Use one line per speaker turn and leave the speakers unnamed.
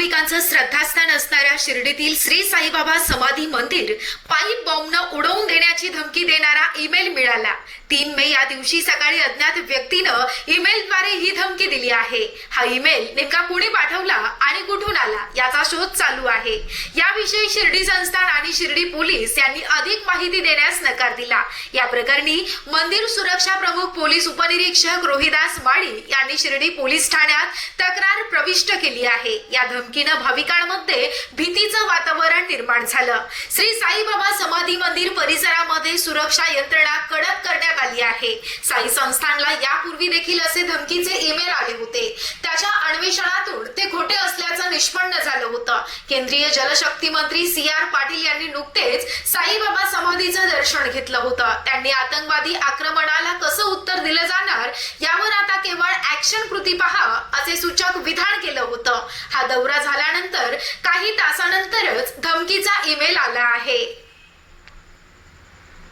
भाविकांचं श्रद्धास्थान असणाऱ्या शिर्डीतील श्री साईबाबा समाधी मंदिर पाईप बॉम्बनं उडवून देण्याची धमकी देणारा ईमेल मिळाला. तीन मे या दिवशी सकाळी अज्ञात व्यक्तीनं ईमेलद्वारे ही धमकी दिली आहे. हा ईमेल नेमका कुणी पाठवला आणि कुठून आला याचा शोध चालू आहे. याविषयी शिर्डी संस्थान आणि शिर्डी पोलीस यांनी अधिक माहिती देण्यास नकार दिला. या प्रकरणी मंदिर सुरक्षा प्रमुख पोलीस उपनिरीक्षक रोहिदास माळी यांनी शिर्डी पोलीस ठाण्यात तक्रार प्रविष्ट केली आहे. या धमकीनं भाविकांमध्ये भीतीचं वातावरण निर्माण झालं. श्री साईबाबा समाधी मंदिर परिसरामध्ये सुरक्षा यंत्रणा कडक करण्यात आली आहे. साई संस्थानला यापूर्वी देखील असे धमकीचे ईमेल आले होते. निष्पन्न झालं होतं. केंद्रीय जलशक्ती मंत्री सी आर पाटील यांनी नुकतेच साईबाबा समाधीचं दर्शन घेतलं होतं. त्यांनी आतंकवादी आक्रमणाला कसं उत्तर दिलं जाणार यावर आता केवळ ऍक्शन कृती पहा असे सूचक विधान केलं होतं. हा दौरा झाल्यानंतर काही तासानंतरच धमकीचा ईमेल आला आहे.